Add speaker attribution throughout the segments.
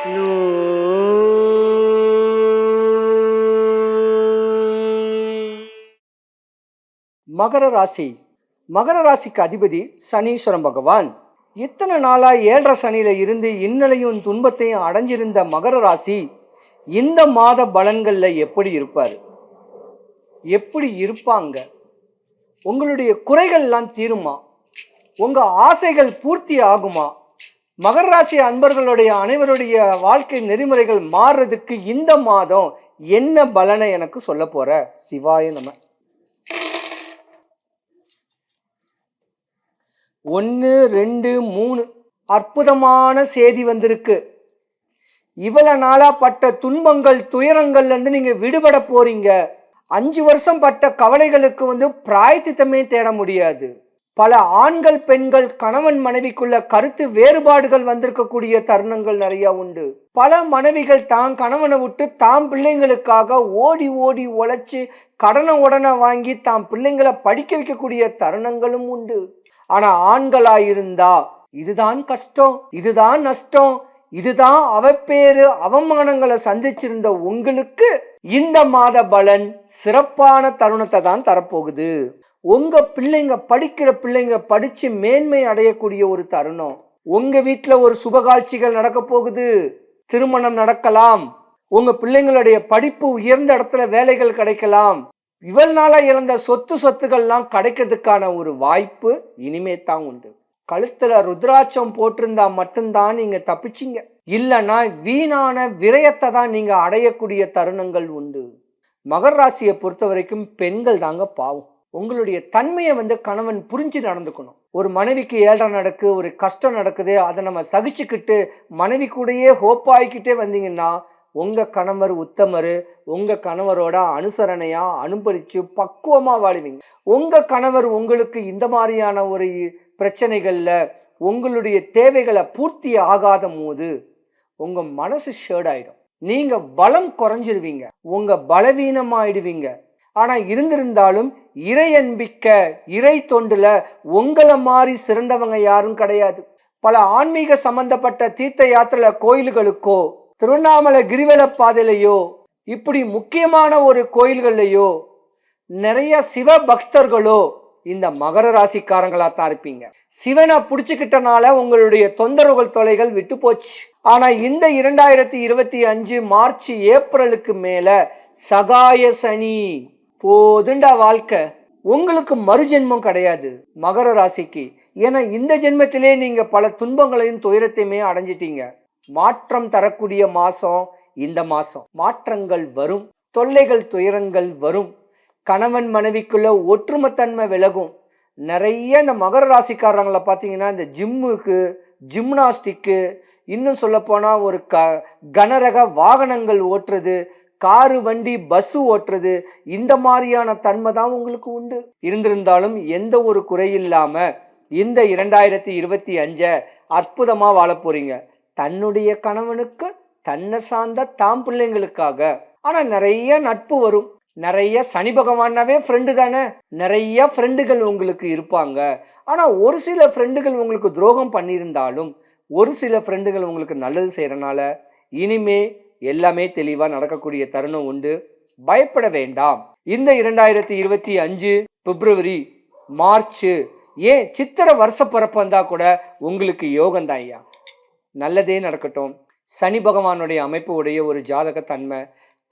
Speaker 1: மகர ராசி. மகர ராசிக்கு அதிபதி சனீஸ்வரன் பகவான். இத்தனை நாளா ஏழரை சனியில இருந்து இன்னலையும் துன்பத்தையும் அடைஞ்சிருந்த மகர ராசி இந்த மாத பலன்கள்ல எப்படி இருப்பார்? எப்படி இருப்பாங்க? உங்களுடைய குறைகள்லாம் தீருமா? உங்க ஆசைகள் பூர்த்தி ஆகுமா? மகர ராசி அன்பர்களுடைய அனைவருடைய வாழ்க்கை நெறிமுறைகள் மாறுறதுக்கு இந்த மாதம் என்ன பலனை எனக்கு சொல்ல போற? சிவாய நம்ம ஒன்று ரெண்டு மூணு. அற்புதமான செய்தி வந்திருக்கு. இவ்வளவு நாளா பட்ட துன்பங்கள் துயரங்கள்ல இருந்து நீங்க விடுபட போறீங்க. அஞ்சு வருஷம் பட்ட கவலைகளுக்கு வந்து பிராயத்தித்தமே தேட முடியாது. பல ஆண்கள் பெண்கள் கணவன் மனைவிக்குள்ள கருத்து வேறுபாடுகள் வந்திருக்கக்கூடிய தருணங்கள் நிறைய உண்டு. பல மனைவிகள் தான் கணவனை விட்டு தாம் பிள்ளைங்களுக்காக ஓடி ஓடி உழைச்சி கடனை உடனே வாங்கி தாம் பிள்ளைங்களை படிக்க வைக்கக்கூடிய தருணங்களும் உண்டு. ஆனா ஆண்களாயிருந்தா இதுதான் கஷ்டம் இதுதான் நஷ்டம் இதுதான் அவப்பேறு அவமானங்களை சந்திச்சிருந்த உங்களுக்கு இந்த மாத பலன் சிறப்பான தருணத்தை தான் தரப்போகுது. உங்கள் பிள்ளைங்க படிக்கிற பிள்ளைங்க படித்து மேன்மை அடையக்கூடிய ஒரு தருணம். உங்கள் வீட்டில் ஒரு சுபகாட்சிகள் நடக்க போகுது. திருமணம் நடக்கலாம். உங்கள் பிள்ளைங்களுடைய படிப்பு உயர்ந்த இடத்துல வேலைகள் கிடைக்கலாம். இவள் நாளாக இழந்த சொத்து சொத்துக்கள்லாம் கிடைக்கிறதுக்கான ஒரு வாய்ப்பு இனிமே தான் உண்டு. கழுத்தில் ருத்ராட்சம் போட்டிருந்தா மட்டும்தான் நீங்கள் தப்பிச்சிங்க. இல்லைன்னா வீணான விரயத்தை தான் நீங்கள் அடையக்கூடிய தருணங்கள் உண்டு. மகர் ராசியை பொறுத்த வரைக்கும் பெண்கள் தாங்க பாவம். உங்களுடைய தன்மையை வந்து கணவன் புரிஞ்சு நடந்துக்கணும். ஒரு மனைவிக்கு ஏழரை நடக்கு ஒரு கஷ்டம் நடக்குது அதை நம்ம சகிச்சுக்கிட்டு மனைவி கூடயே ஹோப்பாயிக்கிட்டே வந்தீங்கன்னா உங்கள் கணவர் உத்தமர் உங்கள் கணவரோட அனுசரணையாக அனுபவிச்சு பக்குவமாக வாழ்வீங்க. உங்கள் கணவர் உங்களுக்கு இந்த மாதிரியான ஒரு பிரச்சனைகளில் உங்களுடைய தேவைகளை பூர்த்தி ஆகாத போது உங்கள் மனசு ஷேர்ட் ஆகிடும் நீங்கள் பலம் குறைஞ்சிருவீங்க. உங்கள் பலவீனமாயிடுவீங்க. ஆனால் இருந்திருந்தாலும் இறை அன்பிக்க இறை தொண்டுல உங்களை மாதிரி சிறந்தவங்க யாரும் கிடையாது. பல ஆன்மீக சம்பந்தப்பட்ட தீர்த்த யாத்திரை கோயில்களுக்கோ திருவண்ணாமலை கிரிவல பாதையிலையோ இப்படி முக்கியமான ஒரு கோயில்கள்லையோ நிறைய சிவ பக்தர்களோ இந்த மகர ராசிக்காரங்களா தான் இருப்பீங்க. சிவனை புடிச்சுக்கிட்டனால உங்களுடைய தொந்தரவுகள் தொலைகள் விட்டு போச்சு. ஆனா இந்த இரண்டாயிரத்தி இருபத்தி அஞ்சு மார்ச் ஏப்ரலுக்கு மேல சகாய சனி. போதுண்டா வாழ்க்கை. உங்களுக்கு மறுஜென்மம் கிடையாது மகர ராசிக்கு. ஏன்னா இந்த ஜென்மத்திலே நீங்க பல துன்பங்களையும் துயரத்தையுமே அடைஞ்சிட்டீங்க. மாற்றம் தரக்கூடிய மாசம் இந்த மாசம். மாற்றங்கள் வரும் தொல்லைகள் துயரங்கள் வரும். கணவன் மனைவிக்குள்ள ஒற்றுமைத்தன்மை விலகும். நிறைய இந்த மகர ராசிக்காரங்களை பார்த்தீங்கன்னா இந்த ஜிம்முக்கு ஜிம்னாஸ்டிக்கு இன்னும் சொல்லப்போனால் ஒரு க கனரக வாகனங்கள் ஓட்டுறது காரு வண்டி பஸ்ஸு ஓட்டுறது இந்த மாதிரியான தன்மை தான் உங்களுக்கு உண்டு. இருந்திருந்தாலும் எந்த ஒரு குறையில்லாம இந்த இரண்டாயிரத்தி இருபத்தி அஞ்சை அற்புதமாக வாழ போறீங்க. தன்னுடைய கணவனுக்கு தன்னை சார்ந்த தாம் பிள்ளைங்களுக்காக. ஆனால் நிறைய நட்பு வரும். நிறைய சனி பகவானாவே ஃப்ரெண்டு தானே? நிறைய ஃப்ரெண்டுகள் உங்களுக்கு இருப்பாங்க. ஆனால் ஒரு சில ஃப்ரெண்டுகள் உங்களுக்கு துரோகம் பண்ணியிருந்தாலும் ஒரு சில ஃப்ரெண்டுகள் உங்களுக்கு நல்லது செய்கிறனால இனிமே எல்லாமே தெளிவாக நடக்கக்கூடிய தருணம் உண்டு. பயப்பட வேண்டாம். இந்த இரண்டாயிரத்தி இருபத்தி அஞ்சு பிப்ரவரி மார்ச் ஏன் சித்திரை வருஷ பிறப்பு வந்தா கூட உங்களுக்கு யோகம் தான் ஐயா. நல்லதே நடக்கட்டும். சனி பகவானுடைய அமைப்பு உடைய ஒரு ஜாதக தன்மை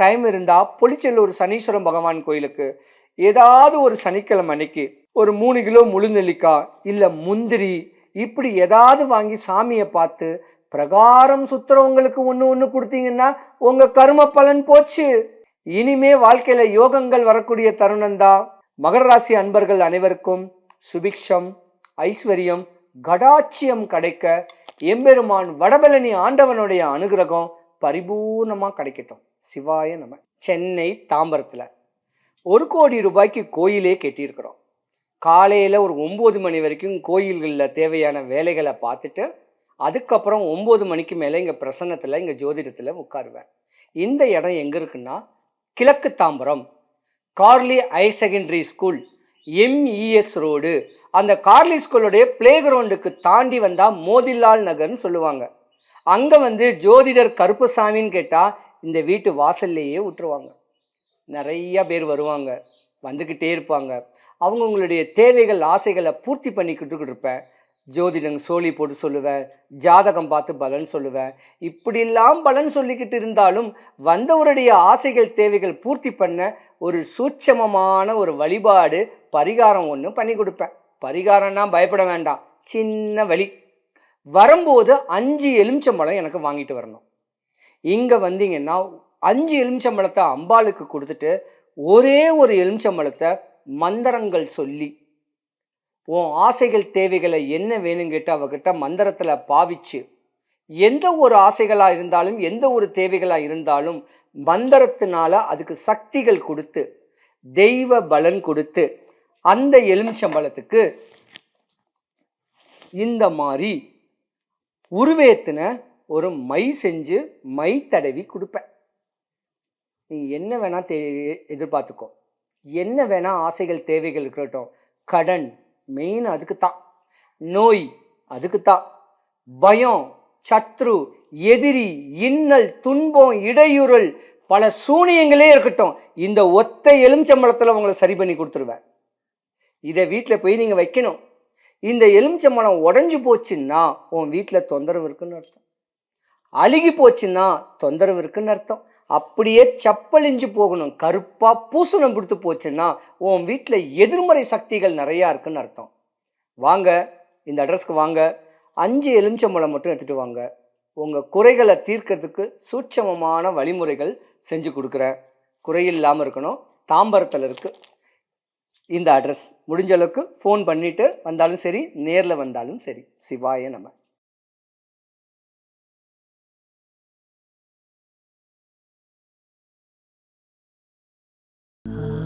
Speaker 1: டைம் இருந்தால் பொலிச்செல்லூர் சனீஸ்வரம் பகவான் கோயிலுக்கு ஏதாவது ஒரு சனிக்கிழமை அன்னைக்கு ஒரு மூணு கிலோ முழுநெல்லிக்காய் இல்லை முந்திரி இப்படி ஏதாவது வாங்கி சாமியை பார்த்து பிரகாரம் சுத்துறவங்களுக்கு ஒன்று ஒன்று கொடுத்தீங்கன்னா உங்கள் கர்ம பலன் போச்சு. இனிமே வாழ்க்கையில் யோகங்கள் வரக்கூடிய தருணம் மகர ராசி அன்பர்கள் அனைவருக்கும் சுபிக்ஷம் ஐஸ்வர்யம் கடாட்சியம் கிடைக்க எம்பெருமான் வடபழனி ஆண்டவனுடைய அனுகிரகம் பரிபூர்ணமாக கிடைக்கட்டும். சிவாய நம்ம சென்னை தாம்பரத்தில் ஒரு கோடி ரூபாய்க்கு கோயிலே கட்டியிருக்கிறோம். காலையில் ஒரு ஒம்பது மணி வரைக்கும் கோயில்களில் தேவையான வேலைகளை பார்த்துட்டு அதுக்கப்புறம் ஒம்பது மணிக்கு மேலே இங்கே பிரசன்னத்தில் இங்கே ஜோதிடத்தில் உட்காருவேன். இந்த இடம் எங்கே இருக்குன்னா கிழக்கு Tambaram Carley higher secondary school MES road. அந்த கார்லி ஸ்கூலுடைய பிளே கிரவுண்டுக்கு தாண்டி வந்தால் மோதிலால் நகர்னு சொல்லுவாங்க. அங்கே வந்து ஜோதிடர் கருப்புசாமின்னு கேட்டால் இந்த வீட்டு வாசல்லையே விட்டுருவாங்க. நிறைய பேர் வருவாங்க வந்துக்கிட்டே இருப்பாங்க. அவங்கவுங்களுடைய தேவைகள் ஆசைகளை பூர்த்தி பண்ணிக்கிட்டு இருப்பேன். ஜோதிடம் சோழி போட்டு சொல்லுவேன் ஜாதகம் பார்த்து பலன் சொல்லுவேன். இப்படிலாம் பலன் சொல்லிக்கிட்டு இருந்தாலும் வந்தவருடைய ஆசைகள் தேவைகள் பூர்த்தி பண்ண ஒரு சூட்சமமான ஒரு வழிபாடு பரிகாரம் ஒன்று பண்ணி கொடுப்பேன். பரிகாரம்னா பயப்பட வேண்டாம். சின்ன வழி. வரும்போது அஞ்சு எலுமிச்சம்பழம் எனக்கு வாங்கிட்டு வரணும். இங்கே வந்தீங்கன்னா அஞ்சு எலுமிச்சம்பழத்தை அம்பாளுக்கு கொடுத்துட்டு ஒரே ஒரு எலுமிச்சம்பழத்தை மந்திரங்கள் சொல்லி உன் ஆசைகள் தேவைகளை என்ன வேணும் கேட்டு அவகிட்ட மந்திரத்தில் பாவிச்சு எந்த ஒரு ஆசைகளாக இருந்தாலும் எந்த ஒரு தேவைகளாக இருந்தாலும் மந்திரத்தினால அதுக்கு சக்திகள் கொடுத்து தெய்வ பலன் கொடுத்து அந்த எலுமிச்சம்பழத்துக்கு இந்த மாதிரி உருவேத்தின ஒரு மை செஞ்சு மை தடவி கொடுப்பேன் நீ என்ன வேணால் தே எதிர்பார்த்துக்கோ என்ன வேணால் ஆசைகள் தேவைகள் இருக்கட்டும். கடன் மெயின் அதுக்கு தான் நோய் அதுக்கு தான் பயம் சத்ரு எதிரி இன்னல் துன்பம் இடையூறல் பல சூனியங்களே இருக்கட்டும். இந்த ஒத்த எலுமிச்சம்பழத்தில் உங்களை சரி பண்ணி கொடுத்துருவேன். இதை வீட்டில் போய் நீங்கள் வைக்கணும். இந்த எலுமிச்சம்பழம் உடஞ்சி போச்சுன்னா உன் வீட்டில் தொந்தரவு இருக்குன்னு அர்த்தம். அழுகி போச்சுன்னா தொந்தரவு இருக்குன்னு அர்த்தம். அப்படியே சப்பலிஞ்சு போகணும். கருப்பாக பூசணம் கொடுத்து போச்சுன்னா உன் வீட்டில் எதிர்மறை சக்திகள் நிறையா இருக்குன்னு அர்த்தம். வாங்க இந்த அட்ரஸ்க்கு வாங்க. அஞ்சு எலுமிச்சம்பழம் மட்டும் எடுத்துகிட்டு வாங்க. உங்கள் குறைகளை தீர்க்கறதுக்கு சூட்சமமான வழிமுறைகள் செஞ்சு கொடுக்குறேன். குறையில்லாமல் இருக்கணும். தாம்பரத்தில் இருக்குது இந்த அட்ரஸ். முடிஞ்ச அளவுக்கு ஃபோன் பண்ணிவிட்டு வந்தாலும் சரி நேரில் வந்தாலும் சரி. சிவாய நம்ம Oh.